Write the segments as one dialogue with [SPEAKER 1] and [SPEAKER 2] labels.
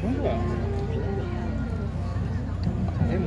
[SPEAKER 1] 좋은 거야. 자네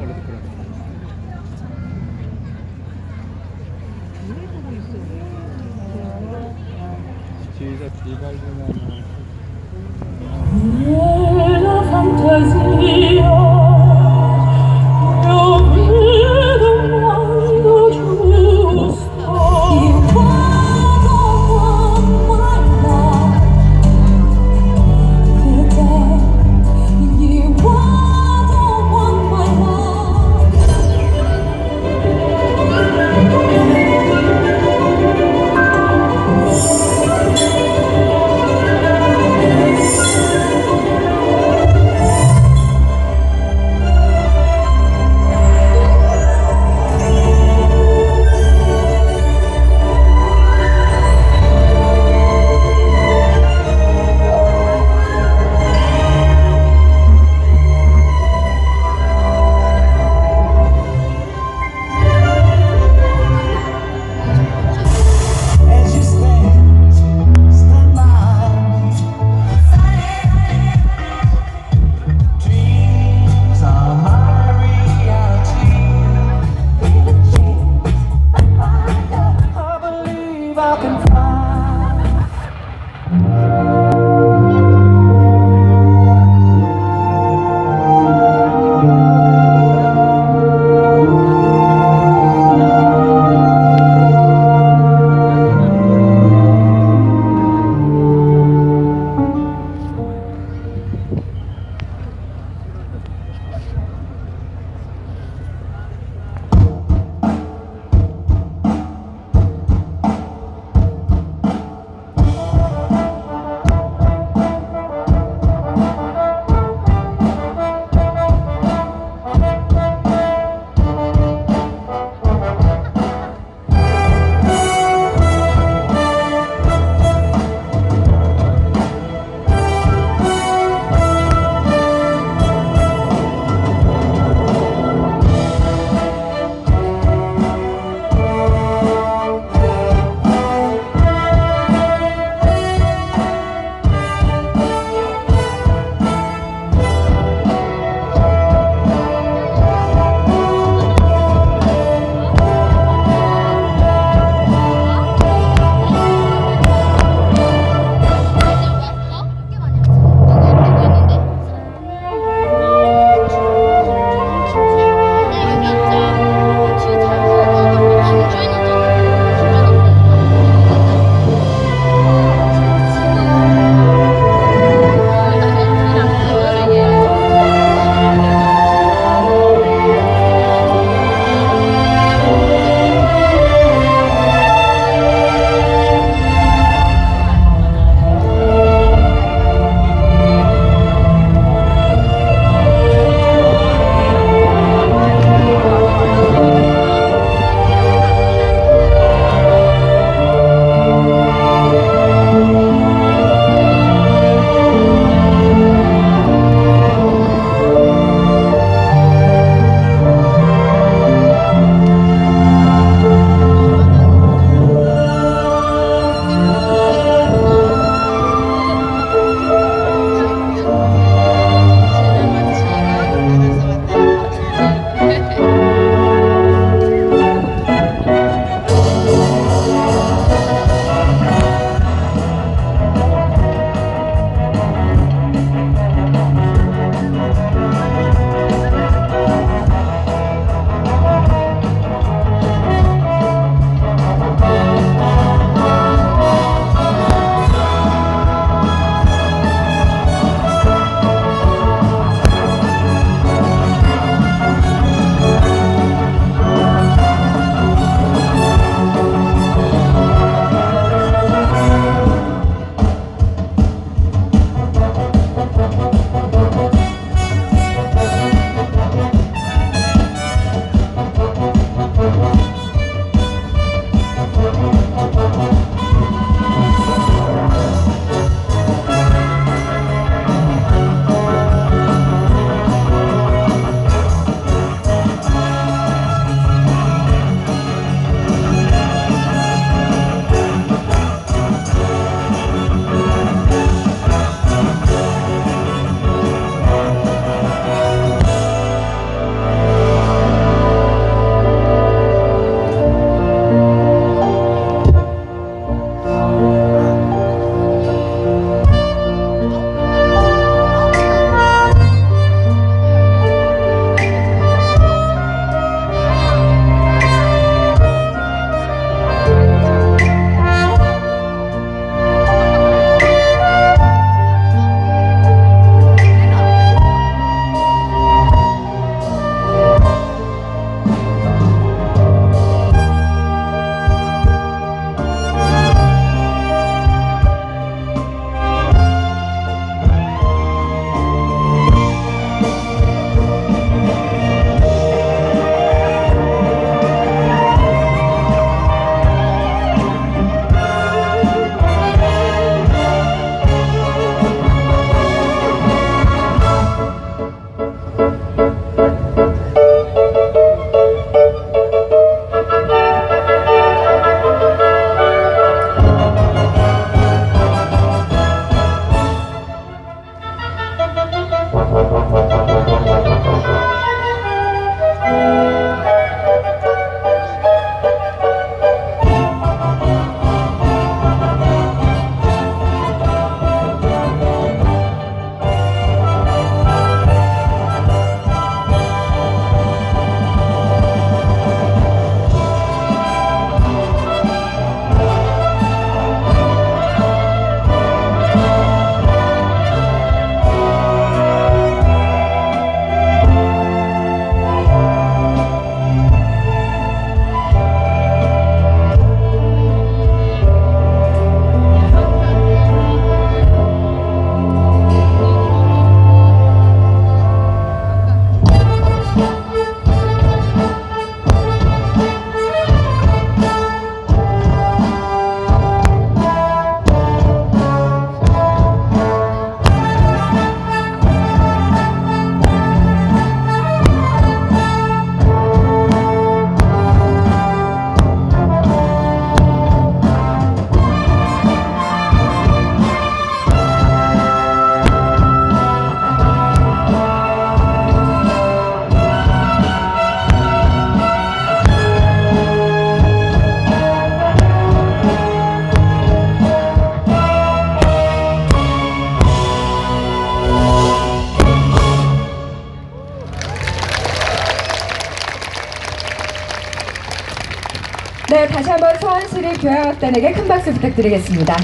[SPEAKER 2] 교향악단에게 큰 박수 부탁드리겠습니다.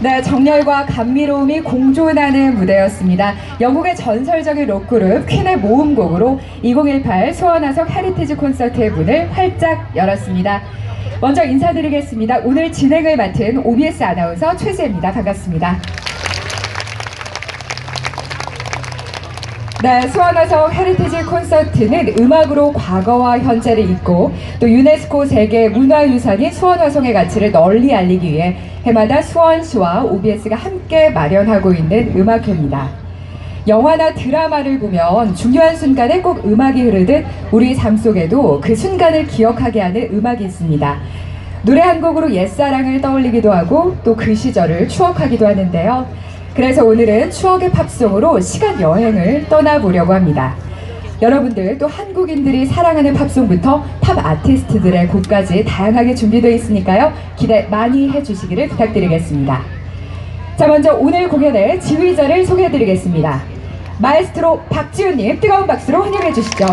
[SPEAKER 2] 네, 정열과 감미로움이 공존하는 무대였습니다. 영국의 전설적인 록그룹 퀸의 모음곡으로 2018 소원화석 헤리티지 콘서트의 문을 활짝 열었습니다. 먼저 인사드리겠습니다. 오늘 진행을 맡은 OBS 아나운서 최지혜입니다. 반갑습니다. 네, 수원화성 헤리티지 콘서트는 음악으로 과거와 현재를 잇고 또 유네스코 세계 문화유산인 수원화성의 가치를 널리 알리기 위해 해마다 수원시와 OBS가 함께 마련하고 있는 음악회입니다. 영화나 드라마를 보면 중요한 순간에 꼭 음악이 흐르듯 우리 삶 속에도 그 순간을 기억하게 하는 음악이 있습니다. 노래 한 곡으로 옛사랑을 떠올리기도 하고 또 그 시절을 추억하기도 하는데요. 그래서 오늘은 추억의 팝송으로 시간 여행을 떠나보려고 합니다. 여러분들 또 한국인들이 사랑하는 팝송부터 팝 아티스트들의 곡까지 다양하게 준비되어 있으니까요. 기대 많이 해주시기를 부탁드리겠습니다. 자, 먼저 오늘 공연의 지휘자를 소개해드리겠습니다. 마에스트로 박지훈님 뜨거운 박수로 환영해 주시죠.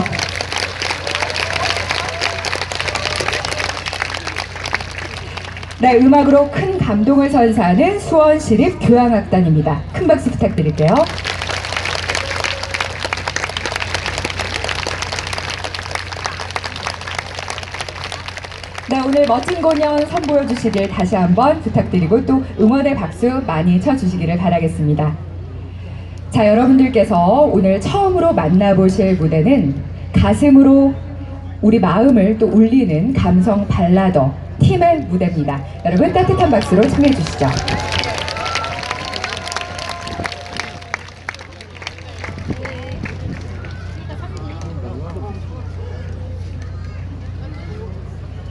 [SPEAKER 2] 네, 음악으로 큰 감동을 선사하는 수원시립 교향악단입니다. 큰 박수 부탁드릴게요. 네, 오늘 멋진 공연 선보여 주시길 다시 한번 부탁드리고 또 응원의 박수 많이 쳐주시기를 바라겠습니다. 자, 여러분들께서 오늘 처음으로 만나보실 무대는 가슴으로 우리 마음을 또 울리는 감성 발라더 팀의 무대입니다. 여러분 따뜻한 박수로 청해 주시죠.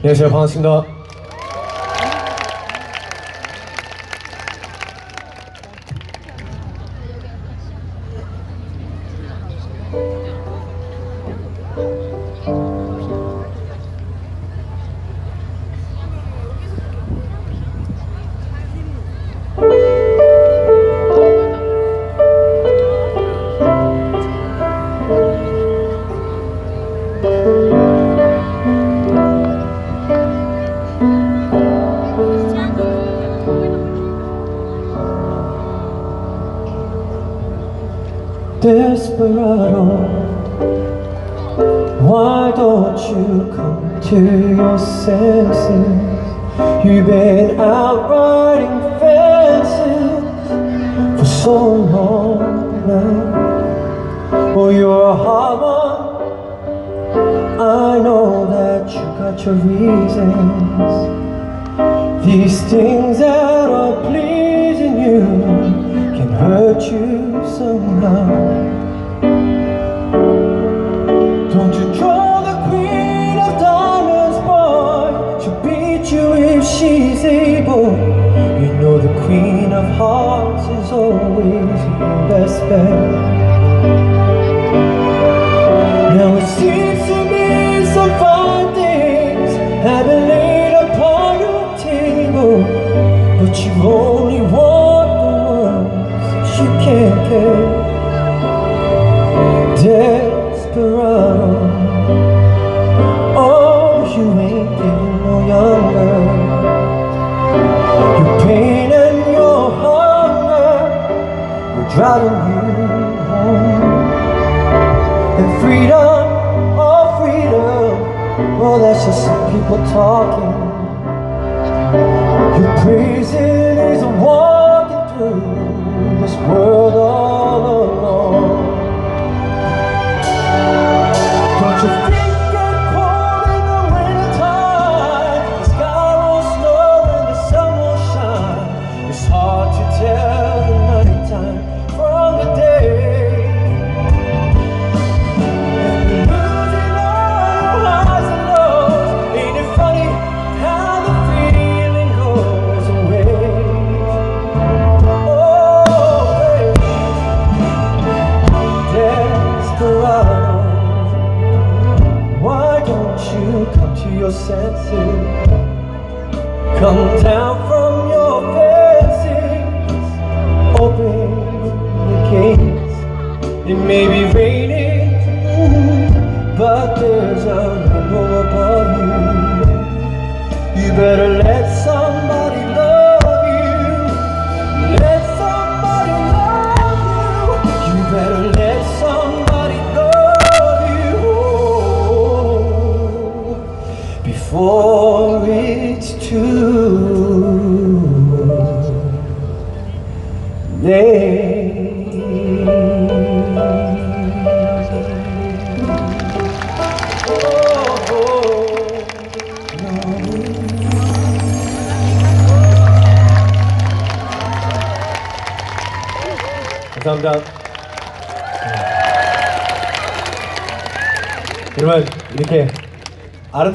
[SPEAKER 3] 안녕하세요 반갑습니다 a hard one I know that you got your reasons These things that are pleasing you can hurt you somehow. Don't you draw the queen of diamonds, boy? She'll beat you if she's able. You know the queen of hearts is always your best bet. cultivou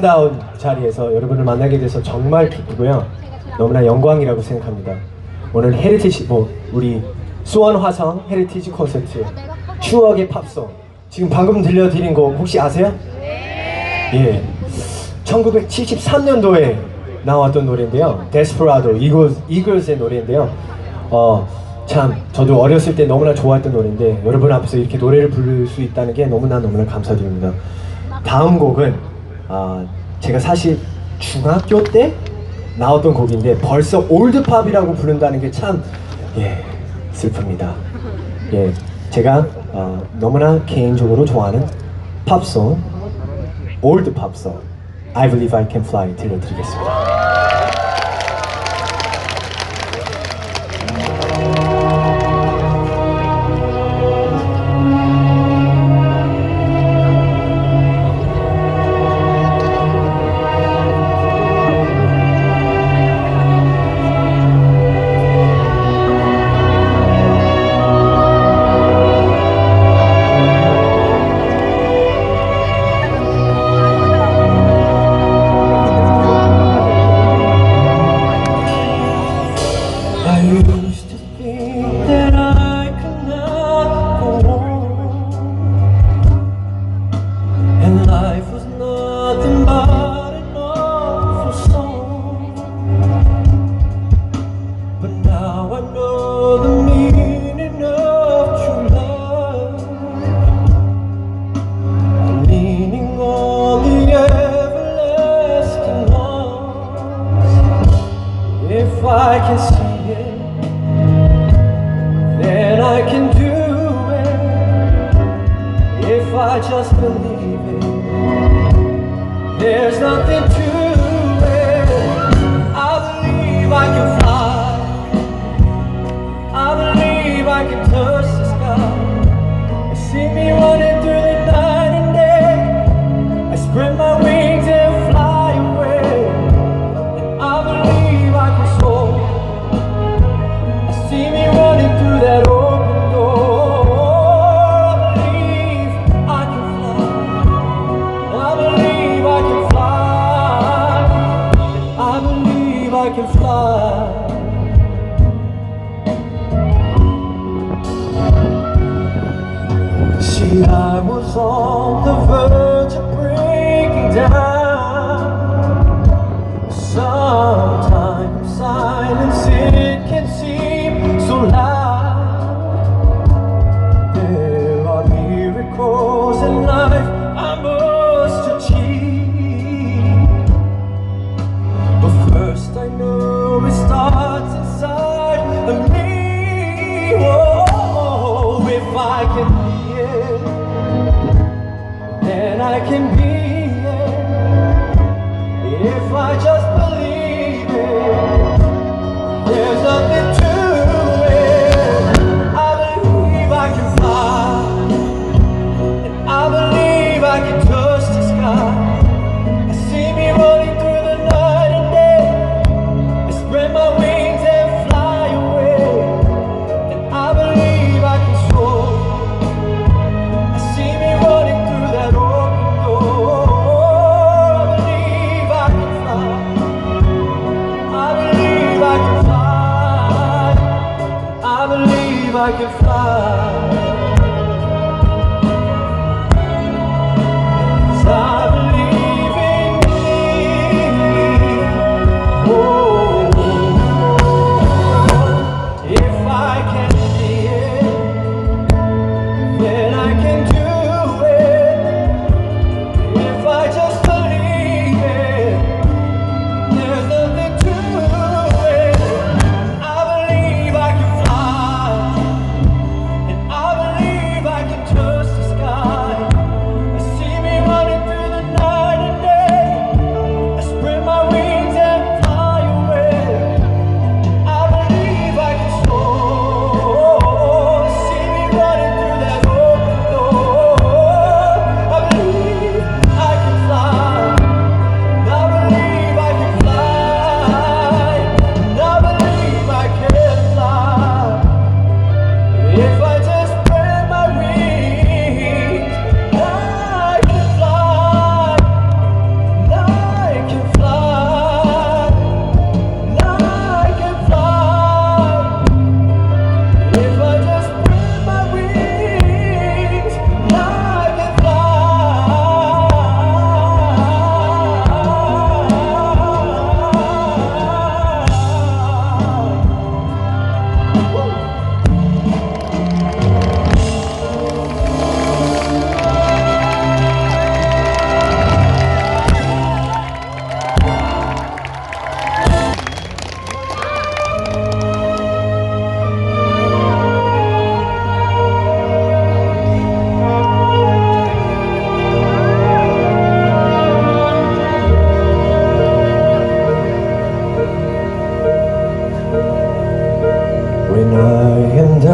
[SPEAKER 3] 아름다운 자리에서 여러분을 만나게 돼서 정말 기쁘고요. 너무나 영광이라고 생각합니다. 오늘 헤리티지 뭐 우리 수원 화성 헤리티지 콘서트 추억의 팝송 지금 방금 들려드린 곡 혹시 아세요? 예. 1973년도에 나왔던 노래인데요. 데스퍼라도 이글, 이글스의 노래인데요. 어, 참 저도 어렸을 때 너무나 좋아했던 노래인데 여러분 앞에서 이렇게 노래를 부를 수 있다는 게 너무나 너무나 감사드립니다. 다음 곡은 아, 제가 사실 중학교 때 나왔던 곡인데 벌써 올드팝이라고 부른다는 게 참 예, 슬픕니다. 예, 제가 어, 너무나 개인적으로 좋아하는 팝송 올드 팝송 I Believe I Can Fly 들려드리겠습니다. Bring my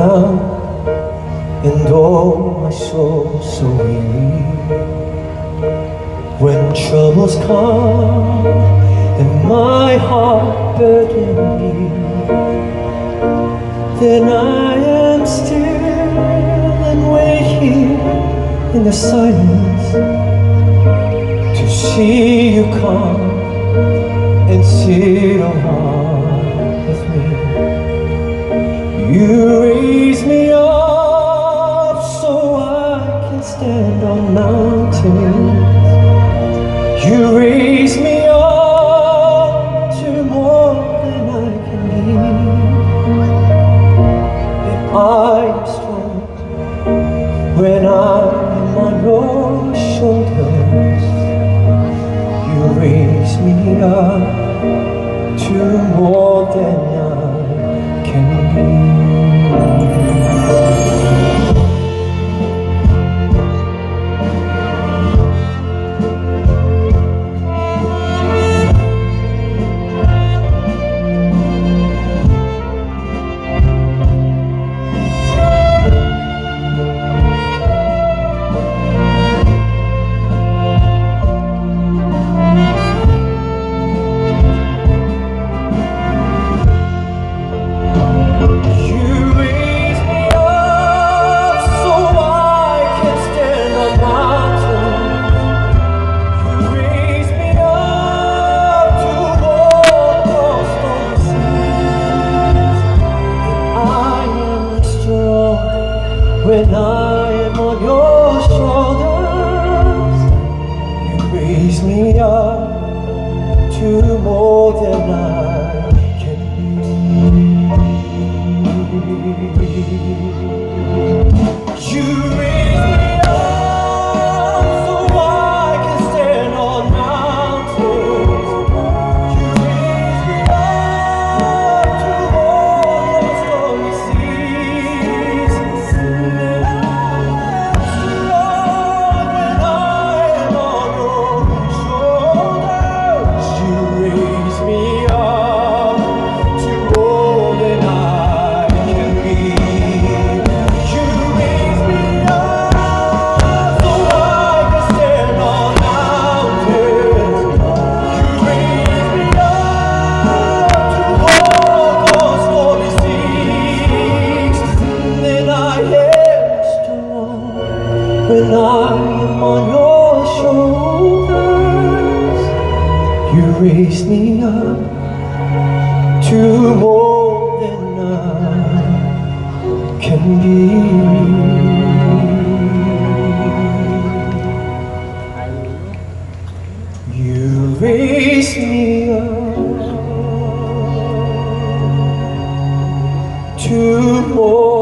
[SPEAKER 3] down And oh, my soul so weary When troubles come And my heart burden me Then I am still And wait here in the silence To see you come And sit on with me. You mountains. You You raised me up to more than I can be. You raised me up to more.